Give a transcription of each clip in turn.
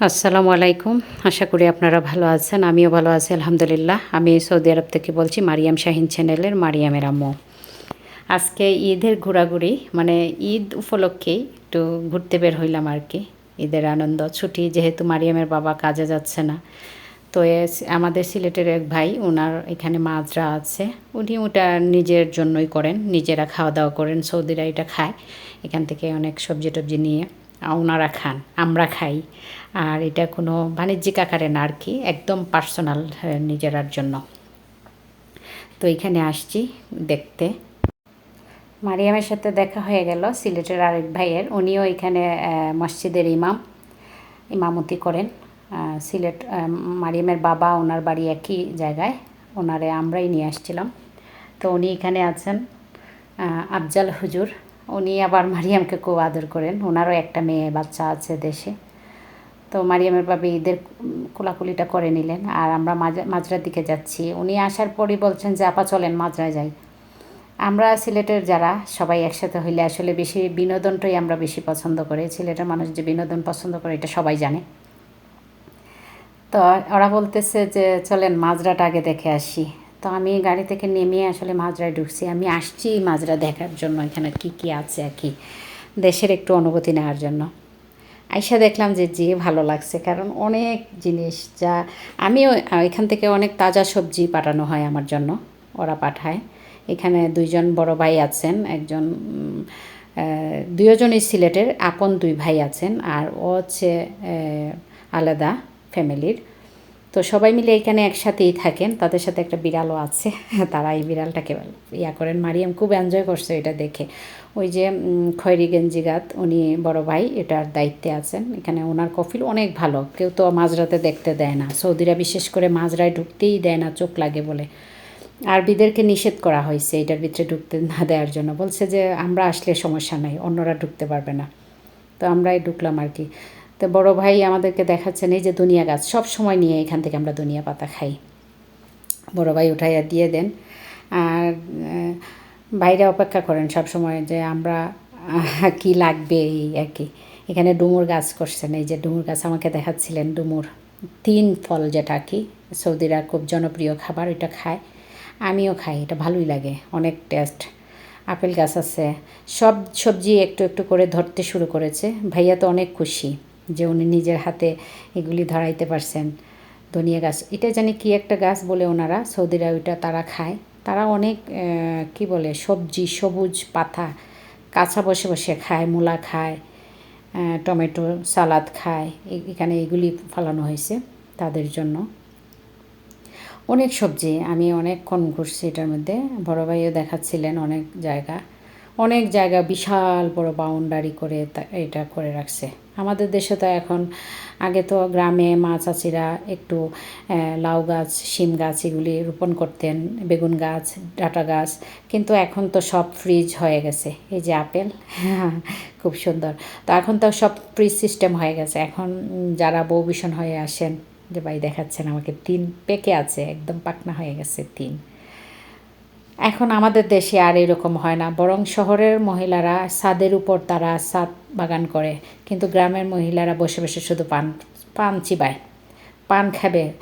আসসালামু আলাইকুম। আশা করি আপনারা ভালো আছেন, আমিও ভালো আছি, আলহামদুলিল্লাহ। আমি সৌদি আরব থেকে বলছি মারিয়াম শাহিন চ্যানেলের মারিয়ামের আম্মু। আজকে ঈদের ঘোরাঘুরি মানে ঈদ উপলক্ষেই একটু ঘুরতে বের হইলাম আর কি। ঈদের আনন্দ, ছুটি যেহেতু মারিয়ামের বাবা কাজে যাচ্ছে না। তো আমাদের সিলেটের এক ভাই ওনার এখানে মাজরা আছে। উনি ওটা নিজের জন্যই করেন, নিজেরা খাওয়া দাওয়া করেন, সৌদিরা এটা খায়। এখান থেকে অনেক সবজি টবজি নিয়ে। ওনারা খান, আমরা খাই। আর এটা কোনো বাণিজ্যিক আকারে না আর কি, একদম পার্সোনাল নিজেরার জন্য। তো এখানে আসছি দেখতে। মারিয়ামের সাথে দেখা হয়ে গেল সিলেটের আরেক ভাইয়ের। উনিও এখানে মসজিদের ইমাম, ইমামতি করেন। সিলেট মারিয়ামের বাবা, ওনার বাড়ি একই জায়গায়, ওনারে আমরাই নিয়ে আসছিলাম। তো উনি এখানে আছেন আফজাল হুজুর। উনি আবার মারিয়ামকে খুব আদর করেন। ওনারও একটা মেয়ে বাচ্চা আছে দেশে। তো মারিয়ামের বাবা ঈদের কোলাকুলিটা করে নিলেন। আর আমরা মাজরার দিকে যাচ্ছি। উনি আসার পরই বলছেন যে, আপা, চলেন মাজরায় যাই। আমরা সিলেটের যারা, সবাই একসাথে হইলে আসলে বেশি বিনোদনটাই আমরা বেশি পছন্দ করি। সিলেটের মানুষ যে বিনোদন পছন্দ করে, এটা সবাই জানে। তো ওরা বলতেছে যে, চলেন মাজরাটা আগে দেখে আসি। তো আমি গাড়ি থেকে নেমে আসলে মাজরায় ঢুকছি। আমি আসছি মাজরা দেখার জন্য, এখানে কি কি আছে আর কি। দেশের একটু অনুভূতি নেওয়ার জন্য। আইসা দেখলাম যে যে ভালো লাগছে। কারণ অনেক জিনিস যা আমিও, এখান থেকে অনেক তাজা সবজি পাঠানো হয় আমার জন্য, ওরা পাঠায়। এখানে দুইজন বড় ভাই আছেন, একজন দুজনই সিলেটের, আপন দুই ভাই আছেন। আর ও হচ্ছে আলাদা ফ্যামিলির। তো সবাই মিলে এখানে একসাথেই থাকেন। তাদের সাথে একটা বিড়ালও আছে। তারা এই বিড়ালটাকে ইয়া করেন। মারিয়াম খুব এনজয় করছে এটা দেখে। ওই যে খয়রি গেঞ্জিগাত, উনি বড় ভাই, এটার দায়িত্বে আছেন। এখানে ওনার কফিল অনেক ভালো। কেউ তো মাঝরাতে দেখতে দেয় না। সৌদিরা বিশেষ করে মাঝরায় ঢুকতেই দেয় না, চোখ লাগে বলে। আরবিদেরকে নিষেধ করা হয়েছে এটার ভিতরে ঢুকতে না দেওয়ার জন্য। বলছে যে, আমরা আসলে সমস্যা নাই, অন্যরা ঢুকতে পারবে না। তো আমরাই ঢুকলাম আর কি। তো বড় ভাই আমাদেরকে দেখাচ্ছেন, এই যে দুনিয়া গাছ, সব সময় নিয়ে এখান থেকে আমরা দুনিয়া পাতা খাই। বড় ভাই উঠাইয়া দিয়ে দেন। আর বাইরে অপেক্ষা করেন সব সময় যে আমরা কি লাগবে এই আর কি। এখানে ডুমুর গাছ করছেন, এই যে ডুমুর গাছ আমাকে দেখাচ্ছিলেন, ডুমুর। তিন ফল যেটা কি, সৌদিরা খুব জনপ্রিয় খাবার এটা খায়। আমিও খাই, এটা ভালোই লাগে, অনেক টেস্ট। আপেল গাছ আছে, সব সবজি একটু একটু করে ধরতে শুরু করেছে। ভাইয়া তো অনেক খুশি। যে উনি নিজের হাতে এগুলি ধরাইতে পারছেন, ধনিয়া গাছ। এটা জানি কি একটা গাছ বলে ওনারা, সৌদিরা ওইটা তারা খায়। তারা অনেক কি বলে, সবজি, সবুজ পাতা কাঁচা বসে বসে খায়, মূলা খায় টমেটো সালাদ খায় এখানে এগুলি ফলানো হয়েছে তাদের জন্য। অনেক সবজি, আমি অনেকক্ষণ ঘুরছি এটার মধ্যে, বড় ভাইও দেখাচ্ছিলেন অনেক জায়গা। অনেক জায়গা বিশাল বড় বাউন্ডারি করে এটা করে রাখছে। আমাদের দেশে তো এখন, আগে তো গ্রামে মা চাচিরা একটু লাউ গাছ, শিম গাছ এগুলি রোপণ করতেন, বেগুন গাছ, ডাটা গাছ, কিন্তু এখন তো সব ফ্রিজ হয়ে গেছে। এই যে আপেল, খুব সুন্দর। তো এখন তো সব ফ্রিজ সিস্টেম হয়ে গেছে। এখন যারা বউ ভীষণ হয়ে আসেন, যে ভাই দেখাচ্ছেন আমাকে, তিন পেকে আছে, একদম পাকনা হয়ে গেছে তিন। এখন আমাদের দেশে আর এরকম হয় না। বরং শহরের মহিলারা ছাদের উপর তারা ছাদ বাগান করে। কিন্তু গ্রামের মহিলারা বসে বসে শুধু পান পান চিবায়। পান খাবে।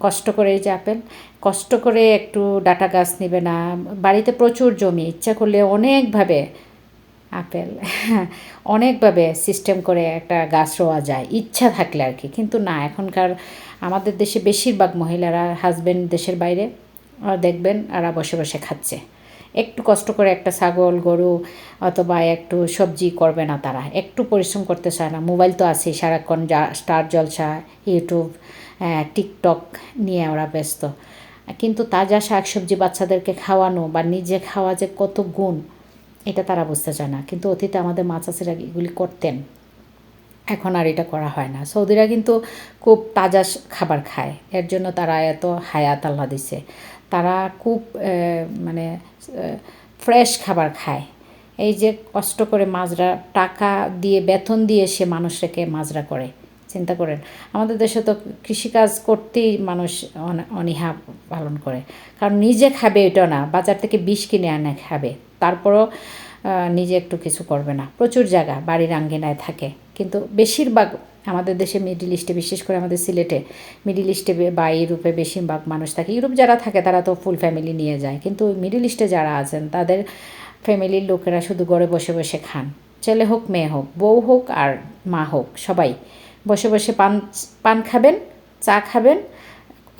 কষ্ট করে যে আপেল, কষ্ট করে একটু ডাটা গাছ নেবে না। বাড়িতে প্রচুর জমি, ইচ্ছা করলে অনেকভাবে আপেল, অনেকভাবে সিস্টেম করে একটা গাছ রোয়া যায়। ইচ্ছা থাকলে আর কি। কিন্তু না, এখনকার আমাদের দেশে বেশিরভাগ মহিলারা হাজব্যান্ড দেশের বাইরে। দেখবেন এরা বসে বসে খাচ্ছে। একটু কষ্ট করে একটা ছাগল, গরু অথবা একটু সবজি করবে না তারা। একটু পরিশ্রম করতে চায় না। মোবাইল তো আছেই, সারাক্ষণ যা, স্টার জলসা ইউটিউব টিকটক নিয়ে ওরা ব্যস্ত। কিন্তু তাজা শাক সবজি বাচ্চাদেরকে খাওয়ানো বা নিজে খাওয়া যে কত গুণ, এটা তারা বুঝতে চায় না। কিন্তু অতীতে আমাদের মা চাষিরা এগুলি করতেন। এখন আর এটা করা হয় না। সৌদিরা কিন্তু খুব তাজা খাবার খায়। এর জন্য তারা এত হায়াত আল্লাহ দিছে। তারা খুব মানে ফ্রেশ খাবার খায়। এই যে কষ্ট করে মাজরা, টাকা দিয়ে, বেতন দিয়ে সে মানুষটাকে মাজরা করে, চিন্তা করেন। আমাদের দেশে তো কৃষিকাজ করতেই মানুষ অনীহা পালন করে। কারণ নিজে খাবে এটা না, বাজার থেকে বিষ কিনে আনে খাবে। তারপরও নিজে একটু কিছু করবে না। প্রচুর জায়গা, বাড়ির আঙ্গিনায় থাকে। কিন্তু বেশিরভাগ আমাদের দেশে মিডিল ইস্টে বিশেষ করে আমাদের সিলেটে মিডিল ইস্টে বে- ইউরোপে বেশিরভাগ মানুষ থাকে। ইউরোপ যারা থাকে, তারা তো ফুল ফ্যামিলি নিয়ে যায়। কিন্তু মিডিল ইস্টে যারা আছেন, তাদের ফ্যামিলির লোকেরা শুধু ঘরে বসে বসে খান। ছেলে হোক, মেয়ে হোক, বউ হোক আর মা হোক, সবাই বসে বসে পান পান খাবেন, চা খাবেন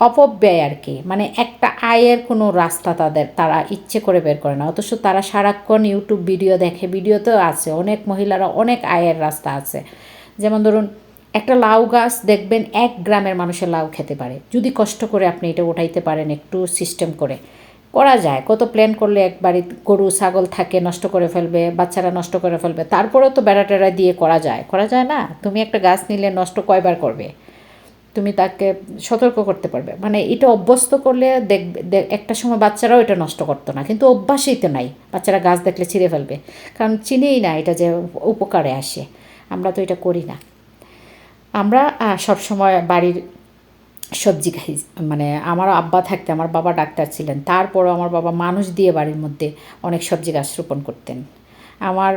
অপব্যয় আর কি মানে একটা আয়ের কোনো রাস্তা তাদের, তারা ইচ্ছে করে বের করে না। অথচ তারা সারাক্ষণ ইউটিউব ভিডিও দেখে ভিডিও তো আছে। অনেক মহিলারা অনেক আয়ের রাস্তা আছে। যেমন ধরুন, একটা লাউ গাছ দেখবেন এক গ্রামের মানুষের লাউ খেতে পারে। যদি কষ্ট করে আপনি এটা উঠাইতে পারেন একটু সিস্টেম করে, করা যায়। কত প্ল্যান করলে এক গরু, ছাগল থাকে, নষ্ট করে ফেলবে, বাচ্চারা নষ্ট করে ফেলবে। তারপরেও তো বেড়া টেড়া দিয়ে করা যায়। করা যায় না? তুমি একটা গাছ নিলে নষ্ট কয়বার করবে? তুমি তাকে সতর্ক করতে পারবে। মানে এটা অভ্যস্ত করলে দেখবে একটা সময় বাচ্চারাও এটা নষ্ট করতো না। কিন্তু অভ্যাসই তো নাই। বাচ্চারা গাছ দেখলে ছিঁড়ে ফেলবে। কারণ চিনেই না এটা যে উপকারে আসে। আমরা তো এটা করি না। আমরা সবসময় বাড়ির সবজি খাই। মানে আমার আব্বা থাকতে আমার বাবা ডাক্তার ছিলেন। তারপরও আমার বাবা মানুষ দিয়ে বাড়ির মধ্যে অনেক সবজি গাছ রোপণ করতেন। আমার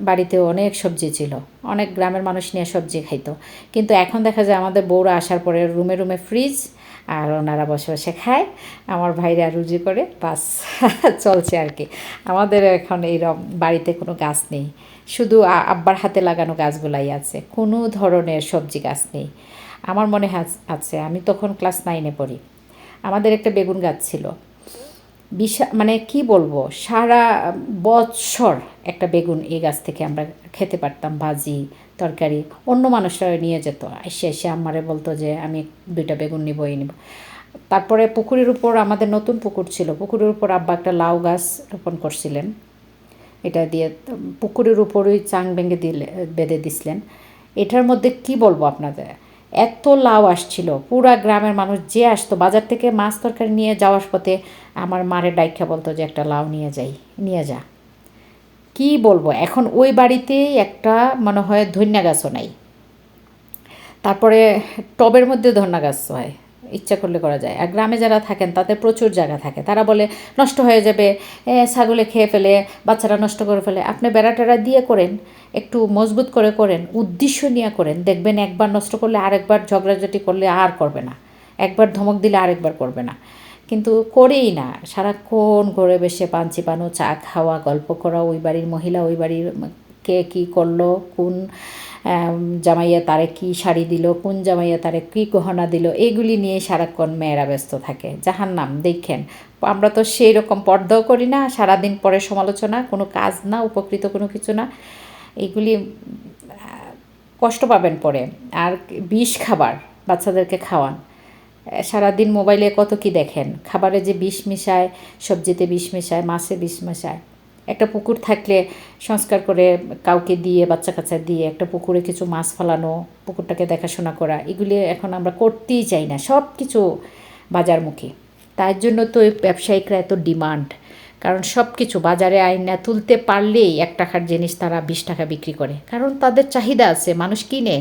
বাড়িতে অনেক সবজি ছিল। অনেক গ্রামের মানুষ নিয়ে সবজি খাইতো। কিন্তু এখন দেখা যায় আমাদের বউরা আসার পরে রুমে রুমে ফ্রিজ আর ওনারা বসে বসে খায়। আমার ভাইরা রুজি করে, বাস, চলছে আর কি। আমাদের এখন এইরকম বাড়িতে কোনো গাছ নেই। শুধু আব্বার হাতে লাগানো গাছগুলাই আছে। কোনো ধরনের সবজি গাছ নেই। আমার মনে আছে, আমি তখন ক্লাস নাইনে পড়ি। আমাদের একটা বেগুন গাছ ছিল। বিশা মানে কি বলব, সারা বৎসর একটা বেগুন এই গাছ থেকে আমরা খেতে পারতাম, ভাজি, তরকারি, অন্য মানুষরা নিয়ে যেত। এসে এসে আমারে বলতো যে, আমি দুইটা বেগুন নিব, এই নিব। তারপরে পুকুরের উপর, আমাদের নতুন পুকুর ছিল, পুকুরের উপর আব্বা একটা লাউ গাছ রোপণ করছিলেন। এটা দিয়ে পুকুরের উপরই চাং ভেঙে দিলে, বেঁধে দিছিলেন। এটার মধ্যে কি বলব আপনাদের? এত লাউ আসছিল। পুরা গ্রামের মানুষ যে আসতো, বাজার থেকে মাছ তরকারি নিয়ে যাওয়ার পথে আমার মারে ডাইখা বলতো যে, একটা লাউ নিয়ে যাই, নিয়ে যা। কি বলব? এখন ওই বাড়িতেই একটা মনে হয় ধন্যা গাছও নাই। তারপরে টবের মধ্যে ধন্যা গাছ হয়। ইচ্ছা করলে করা যায়। আর গ্রামে যারা থাকেন, তাদের প্রচুর জায়গা থাকে। তারা বলে, নষ্ট হয়ে যাবে। ছাগলে খেয়ে ফেলে, বাচ্চারা নষ্ট করে ফেলে। আপনি বেড়া টেড়া দিয়ে করেন, একটু মজবুত করে করেন, উদ্দেশ্য নিয়ে করেন। দেখবেন একবার নষ্ট করলে আরেকবার ঝগড়াঝাটি করলে আর করবে না। একবার ধমক দিলে আরেকবার করবে না। কিন্তু করেই না। সারাক্ষণ ঘরে বসে পান চিপানো চা খাওয়া, গল্প করা, ওই বাড়ির মহিলা, ওই বাড়ির কে কী করল, কোন জামাইয়া তারে কি শাড়ি দিল, কোন জামাইয়া তারে কি গহনা দিল, এগুলি নিয়ে সারাক্ষণ মেয়েরা ব্যস্ত থাকে। যাহার নাম দেখেন, আমরা তো সেই রকম পর্দাও করি না, সারাদিন পরে সমালোচনা, কোনো কাজ না, উপকৃত কোনো কিছু না। এগুলি কষ্ট পাবেন পরে। আর বিষ খাবার, বাচ্চাদেরকে খাওয়ান। সারাদিন মোবাইলে কত কি দেখেন? খাবারে যে বিষ মিশায়, সবজিতে বিষ মিশায়, মাছে বিষ মিশায়। একটা পুকুর থাকলে সংস্কার করে কাউকে দিয়ে বাচ্চা কাচ্চা দিয়ে একটা পুকুরে কিছু মাছ ফেলানো, পুকুরটাকে দেখাশোনা করা, এগুলি এখন আমরা করতেই চাই না সব কিছু বাজারমুখী তার জন্য তো এই ব্যবসায়িকরা এত ডিমান্ড, কারণ সব কিছু বাজারে আইনা তুলতে পারলেই এক টাকার জিনিস তারা বিশ টাকা বিক্রি করে, কারণ তাদের চাহিদা আছে, মানুষ কিনে,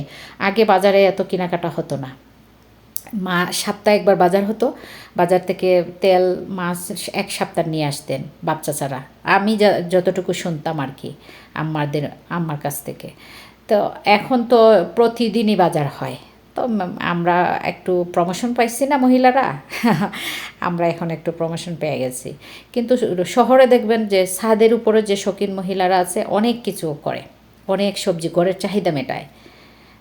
আগে বাজারে এত কেনাকাটা হতো না। মা, সপ্তাহে একবার বাজার হতো বাজার থেকে তেল, মাছ এক সপ্তাহ নিয়ে আসতেন বাচ্চা ছাড়া। আমি যতটুকু শুনতাম আর কি আম্মাদের, আম্মার কাছ থেকে। তো এখন তো প্রতিদিনই বাজার হয়। তো আমরা একটু প্রমোশন পাইছি না মহিলারা? আমরা এখন একটু প্রমোশন পেয়ে গেছি। কিন্তু শহরে দেখবেন যে ছাদের উপরে যে শৌখিন মহিলারা আছে, অনেক কিছু করে। অনেক সবজি ঘরের চাহিদা মেটায়।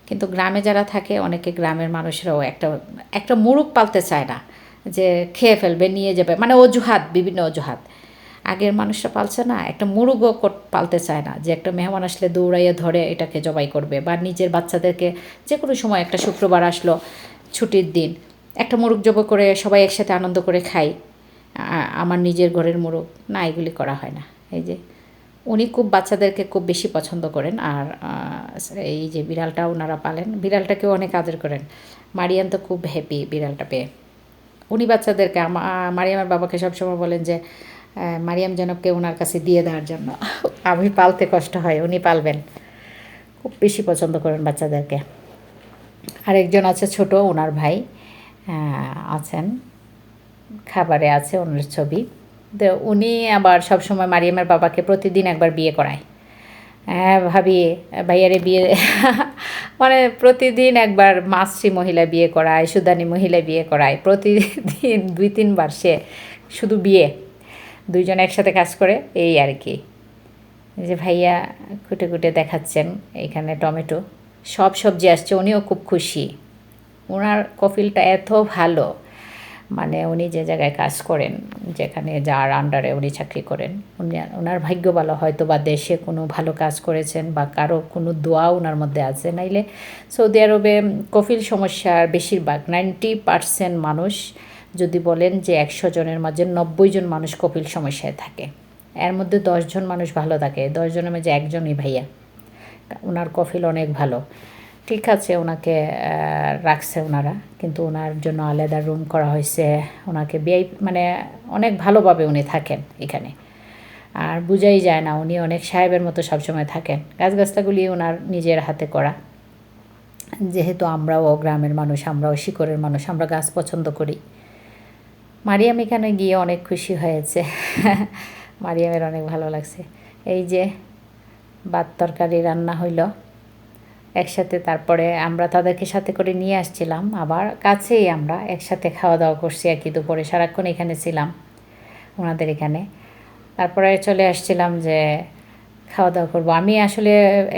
কিন্তু গ্রামে যারা থাকে, অনেকে গ্রামের মানুষরাও একটা একটা মুরুখ পালতে চায় না। যে খেয়ে ফেলবে, নিয়ে যাবে মানে অজুহাত, বিভিন্ন অজুহাত। আগের মানুষরা পালছে না, একটা মুরুগও পালতে চায় না, যে একটা মেহমান আসলে দৌড়াইয়ে ধরে এটাকে জবাই করবে, বা নিজের বাচ্চাদেরকে যে কোনো সময় একটা শুক্রবার আসলো, ছুটির দিন, একটা মুরুগ জব করে সবাই একসাথে আনন্দ করে খাই আমার নিজের ঘরের মুরুগ, না, এগুলি করা হয় না। এই যে, উনি খুব বাচ্চাদেরকে খুব বেশি পছন্দ করেন, আর এই যে বিড়ালটা ওনারা পালেন, বিড়ালটাকেও অনেক আদর করেন। মারিয়ান তো খুব হ্যাপি বিড়ালটা পেয়ে। বাচ্চাদেরকে, আমা- মারিয়ামের বাবাকে সবসময় বলেন যে মারিয়াম জনককে ওনার কাছে দিয়ে দেওয়ার জন্য। আমি পালতে কষ্ট হয়, উনি পালবেন। খুব বেশি পছন্দ করেন বাচ্চাদেরকে। আরেকজন আছে ছোট, ওনার ভাই আছেন। খাবারে আছে ওনার ছবি। তো উনি আবার সবসময় মারিয়ামের বাবাকে প্রতিদিন একবার বিয়ে করায়। হ্যাঁ ভাবি, ভাইয়ারে বিয়ে মানে প্রতিদিন একবার মাসি মহিলা বিয়ে করায়, সুদানি মহিলা বিয়ে করায়। প্রতিদিন দুই তিনবার সে শুধু বিয়ে। দুইজন একসাথে কাজ করে, এই আর কি। যে ভাইয়া কুটে কুটে দেখাচ্ছেন এখানে টমেটো। সব সবজি আসছে, উনিও খুব খুশি। ওনার কফিলটা এত ভালো। মানে উনি যে জায়গায় কাজ করেন, যেখানে যার আন্ডারে উনি চাকরি করেন, উনি ওনার ভাগ্য ভালো হয়তো বা দেশে কোনো ভালো কাজ করেছেন বা কারও কোনো দোয়া ওনার মধ্যে আছে। নাইলে সৌদি আরবে কফিল সমস্যার বেশিরভাগ নাইনটি পার্সেন্ট মানুষ যদি বলেন যে একশো জনের মাঝে নব্বই জন মানুষ কপিল সমস্যায় থাকে। এর মধ্যে দশজন মানুষ ভালো থাকে দশজনের মাঝে একজনই ভাইয়া। ওনার কফিল অনেক ভালো। ঠিক আছে, ওনাকে রাখছে ওনারা, কিন্তু ওনার জন্য আলাদা রুম করা হয়েছে। ওনাকে বিআই মানে অনেক ভালোভাবে উনি থাকেন এখানে। আর বুঝাই যায় না, উনি অনেক সাহেবের মতো সবসময় থাকেন। গাছগাছলাগুলি ওনার নিজের হাতে করা। যেহেতু আমরাও গ্রামের মানুষ, আমরাও শিকড়ের মানুষ, আমরা গাছ পছন্দ করি। মারিয়াম এখানে গিয়ে অনেক খুশি হয়েছে। মারিয়ামের অনেক ভালো লাগছে। এই যে, ভাত তরকারি রান্না হইল। একসাথে তারপরে আমরা তাদেরকে সাথে করে নিয়ে আসছিলাম। আবার কাছেই আমরা একসাথে খাওয়া দাওয়া করছি আর কি, দুপুরে সারাক্ষণ এখানে ছিলাম, ওনাদের এখানে। তারপরে চলে আসছিলাম যে খাওয়া দাওয়া করব। আমি আসলে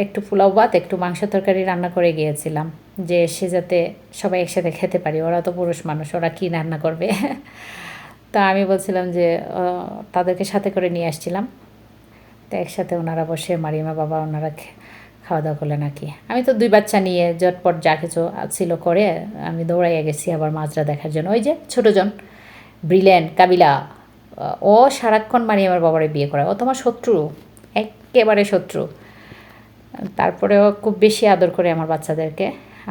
একটু পোলাও ভাত, একটু মাংস তরকারি রান্না করে গিয়েছিলাম, যে সে যাতে সবাই একসাথে খেতে পারি। ওরা তো পুরুষ মানুষ, ওরা কী রান্না করবে? তা আমি বলছিলাম যে তাদেরকে সাথে করে নিয়ে আসছিলাম। তো একসাথে ওনারা বসে, মারিমা বাবা ওনারা খাওয়া দাওয়া করলেন নাকি? আমি তো দুই বাচ্চা নিয়ে জটপট যা কিছু ছিল করে আমি দৌড়াইয়া গেছি আবার মাছরা দেখার জন্য। ওই যে ছোটোজন ব্রিলিয়ান্ট কাবিলা, ও সারাক্ষণ মারিয়ামের বাবারে বিয়ে করে ও তোমার শত্রু, একেবারে শত্রু। তারপরেও খুব বেশি আদর করে আমার বাচ্চাদেরকে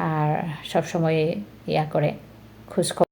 আর সবসময় ইয়া করে খবর